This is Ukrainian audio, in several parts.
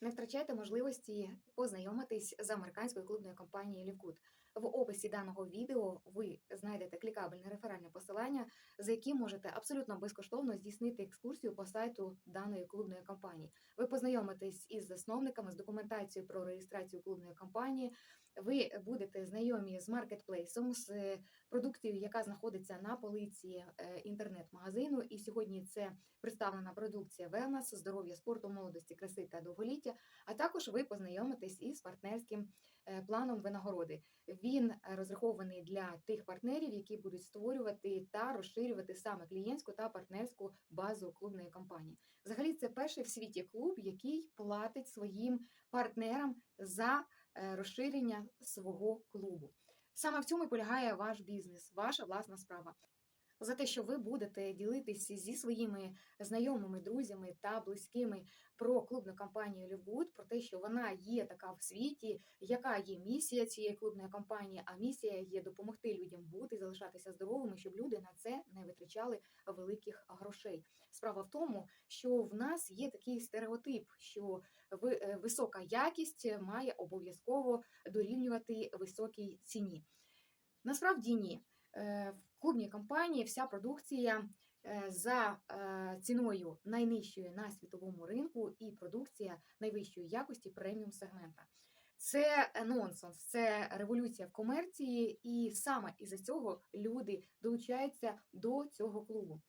Не втрачайте можливості познайомитись з американською клубною компанією Лівкут. В описі даного відео ви знайдете клікабельне реферальне посилання, за яким можете абсолютно безкоштовно здійснити екскурсію по сайту даної клубної компанії. Ви познайомитесь із засновниками, з документацією про реєстрацію клубної компанії. Ви будете знайомі з маркетплейсом, з е, продукцією, яка знаходиться на полиці е, інтернет-магазину. І сьогодні це представлена продукція Wellness, здоров'я спорту, молодості, краси та довголіття. А також ви познайомитесь із партнерським планом винагороди. Він е, розрахований для тих партнерів, які будуть створювати та розширювати саме клієнтську та партнерську базу клубної компанії. Взагалі, це перший в світі клуб, який платить своїм партнерам за е, розширення свого клубу. Саме в цьому і полягає ваш бізнес, ваша власна справа. За те, що ви будете ділитися зі своїми знайомими, друзями та близькими про клубну компанію Лівгуд, про те, що вона є така в світі, яка є місія цієї клубної компанії, а місія є допомогти людям бути, залишатися здоровими, щоб люди на це не витрачали великих грошей. Справа в тому, що в нас є такий стереотип, що е, висока якість має обов'язково дорівнювати високій ціні. Насправді ні. Е, В клубній компанії вся продукція е, за е, ціною найнижчою на світовому ринку і продукція найвищої якості преміум сегмента. Це нонсенс, це революція в комерції, і саме із-за цього люди долучаються до цього клубу.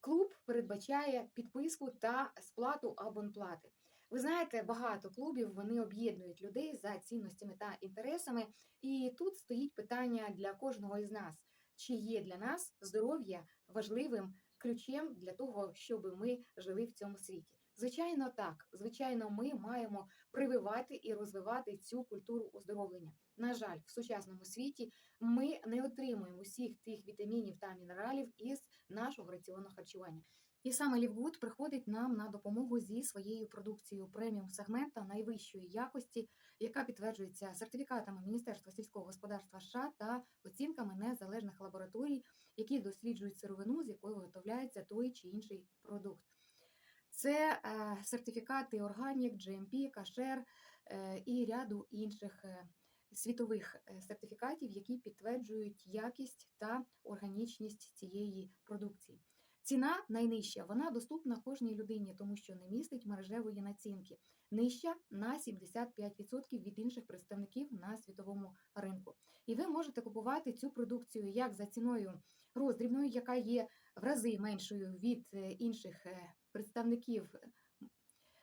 Клуб передбачає підписку та сплату абонплати. Ви знаєте, багато клубів вони об'єднують людей за цінностями та інтересами. І тут стоїть питання для кожного із нас: чи є для нас здоров'я важливим ключем для того, щоб ми жили в цьому світі? Звичайно, так. Звичайно, ми маємо прививати і розвивати цю культуру оздоровлення. На жаль, в сучасному світі ми не отримуємо усіх тих вітамінів та мінералів із нашого раціонного харчування. І саме Лівгуд приходить нам на допомогу зі своєю продукцією преміум сегмента найвищої якості, яка підтверджується сертифікатами Міністерства сільського господарства США та оцінками незалежних лабораторій, які досліджують сировину, з якої виготовляється той чи інший продукт. Це е, сертифікати Organic, GMP, Кашер е, і ряду інших е, світових сертифікатів, які підтверджують якість та органічність цієї продукції. Ціна найнижча, вона доступна кожній людині, тому що не містить мережевої націнки. Нижча на 75% від інших представників на світовому ринку. І ви можете купувати цю продукцію як за ціною роздрібною, яка є в рази меншою від інших представників,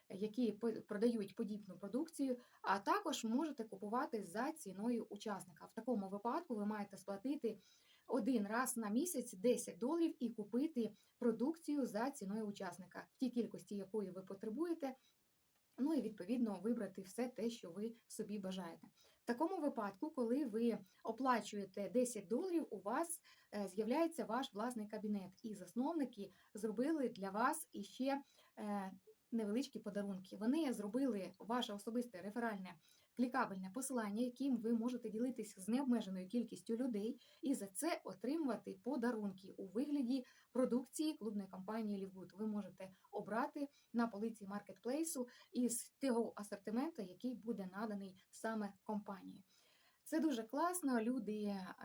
які продають подібну продукцію, а також можете купувати за ціною учасника. В такому випадку ви маєте сплатити один раз на місяць 10 доларів і купити продукцію за ціною учасника, в тій кількості якої ви потребуєте. Ну і відповідно вибрати все те, що ви собі бажаєте. В такому випадку, коли ви оплачуєте 10 доларів, у вас е, з'являється ваш власний кабінет, і засновники зробили для вас іще е, невеличкі подарунки. Вони зробили ваше особисте реферальне клікабельне посилання, яким ви можете ділитися з необмеженою кількістю людей, і за це отримувати подарунки у вигляді продукції клубної компанії Лівгуд. Ви можете обрати на полиці маркетплейсу із того асортименту, який буде наданий саме компанії. Це дуже класно. Люди е,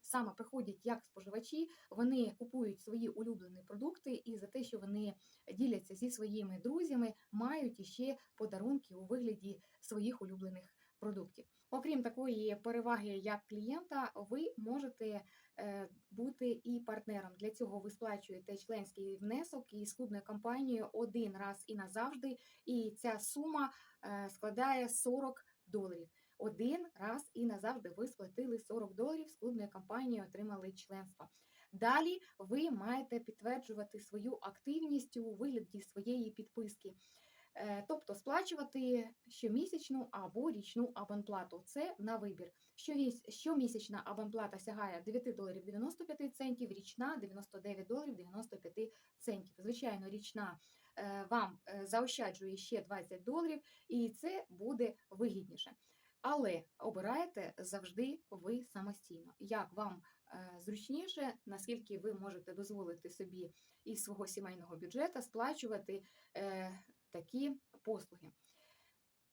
саме приходять як споживачі, вони купують свої улюблені продукти, і за те, що вони діляться зі своїми друзями, мають іще подарунки у вигляді своїх улюблених продуктів. Окрім такої переваги як клієнта, ви можете е, бути і партнером. Для цього ви сплачуєте членський внесок із клубною компанією один раз і назавжди. І ця сума е, складає 40 доларів. Один раз і назавжди ви сплатили 40 доларів з клубної компанії, отримали членство. Далі ви маєте підтверджувати свою активність у вигляді своєї підписки. Е, Тобто сплачувати щомісячну або річну абонплату. Це на вибір. Щомісячна абонплата сягає 9 доларів 95 центів, річна 99 доларів 95 центів. Звичайно, річна е, вам е, заощаджує ще 20 доларів, і це буде вигідніше. Але обираєте завжди ви самостійно. Як вам е, зручніше, наскільки ви можете дозволити собі із свого сімейного бюджету сплачувати е, такі послуги.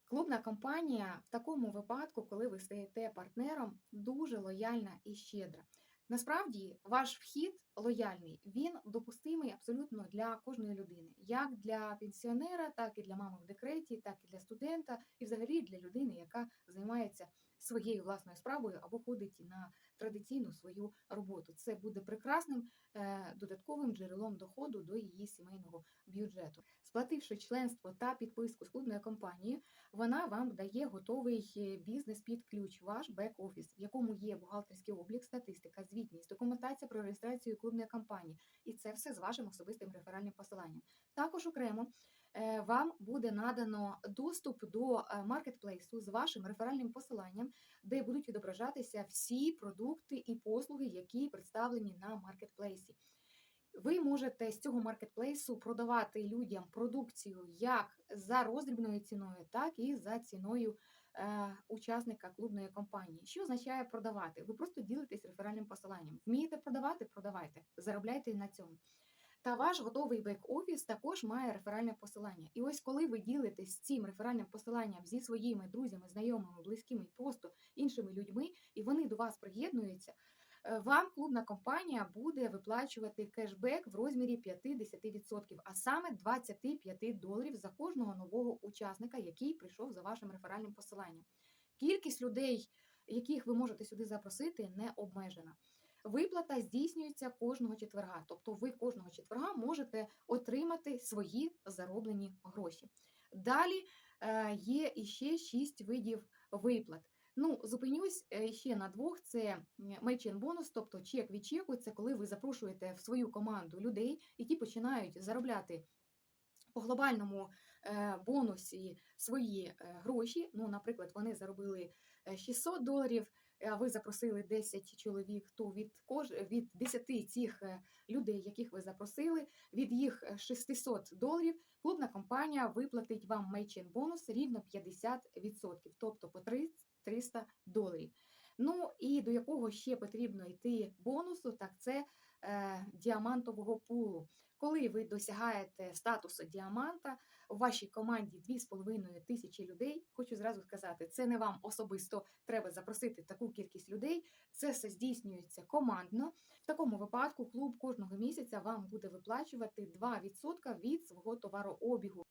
Клубна компанія в такому випадку, коли ви стаєте партнером, дуже лояльна і щедра. Насправді, ваш вхід лояльний, він допустимий абсолютно для кожної людини, як для пенсіонера, так і для мами в декреті, так і для студента, і взагалі для людини, яка займається своєю власною справою або ходить на традиційну свою роботу. Це буде прекрасним е, додатковим джерелом доходу до її сімейного бюджету. Сплативши членство та підписку з клубною компанією, вона вам дає готовий е, бізнес під ключ, ваш бек-офіс, в якому є бухгалтерський облік, статистика, звітність, документація про реєстрацію клубної компанії, і це все з вашим особистим реферальним посиланням. Також окремо вам буде надано доступ до е, маркетплейсу з вашим реферальним посиланням, де будуть відображатися всі продукти і послуги, які представлені на маркетплейсі. Ви можете з цього маркетплейсу продавати людям продукцію як за роздрібною ціною, так і за ціною е, учасника клубної компанії. Що означає продавати? Ви просто ділитесь реферальним посиланням. Вмієте продавати? Продавайте, заробляйте на цьому. Та ваш готовий бек-офіс також має реферальне посилання. І ось коли ви ділитесь цим реферальним посиланням зі своїми друзями, знайомими, близькими, просто іншими людьми, і вони до вас приєднуються, е, вам клубна компанія буде виплачувати кешбек в розмірі 50%, а саме 25 доларів за кожного нового учасника, який прийшов за вашим реферальним посиланням. Кількість людей, яких ви можете сюди запросити, не обмежена. Виплата здійснюється кожного четверга, тобто ви кожного четверга можете отримати свої зароблені гроші. Далі е, є іще шість видів виплат. Ну, зупинюсь е, ще на двох: це мейчин бонус, тобто чек від чеку. Це коли ви запрошуєте в свою команду людей, які починають заробляти по глобальному е, бонусі свої гроші. Ну, наприклад, вони заробили е, 600 доларів. А ви запросили 10 чоловік, то від кож... від 10 цих е, людей, яких ви запросили, від їх е, 600 доларів клубна компанія виплатить вам мейчин бонус рівно 50%, тобто по 3 300 доларів. Ну і до якого ще потрібно йти бонусу, так це е, діамантового пулу. Коли ви досягаєте статусу діаманта, у вашій команді 2,5 тисячі людей, хочу зразу сказати, це не вам особисто треба запросити таку кількість людей. Це все здійснюється командно. В такому випадку клуб кожного місяця вам буде виплачувати 2% від свого товарообігу.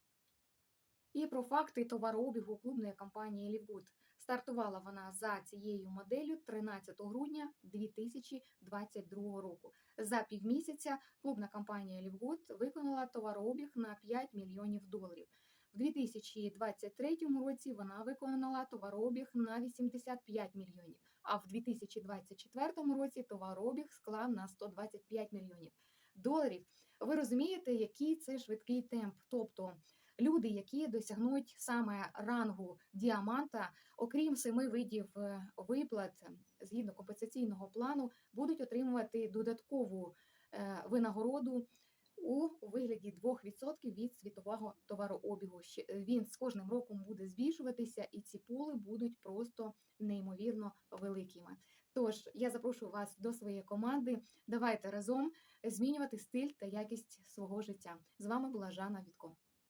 І про факти товарообігу клубної компанії Лівгуд. Стартувала вона за цією моделлю 13 грудня 2022 року. За півмісяця клубна компанія Лівгуд виконала товарообіг на 5 мільйонів доларів. В 2023 році вона виконала товарообіг на 85 мільйонів, а в 2024 році товарообіг склав на 125 мільйонів доларів. Ви розумієте, який це швидкий темп? Тобто люди, які досягнуть саме рангу діаманта, окрім семи видів е, виплат згідно компенсаційного плану, будуть отримувати додаткову е, винагороду у вигляді 2% від світового товарообігу. Е, Він з кожним роком буде збільшуватися, і ці пули будуть просто неймовірно великими. Тож я запрошую вас до своєї команди. Давайте разом змінювати стиль та якість свого життя. З вами була Жанна Вітко.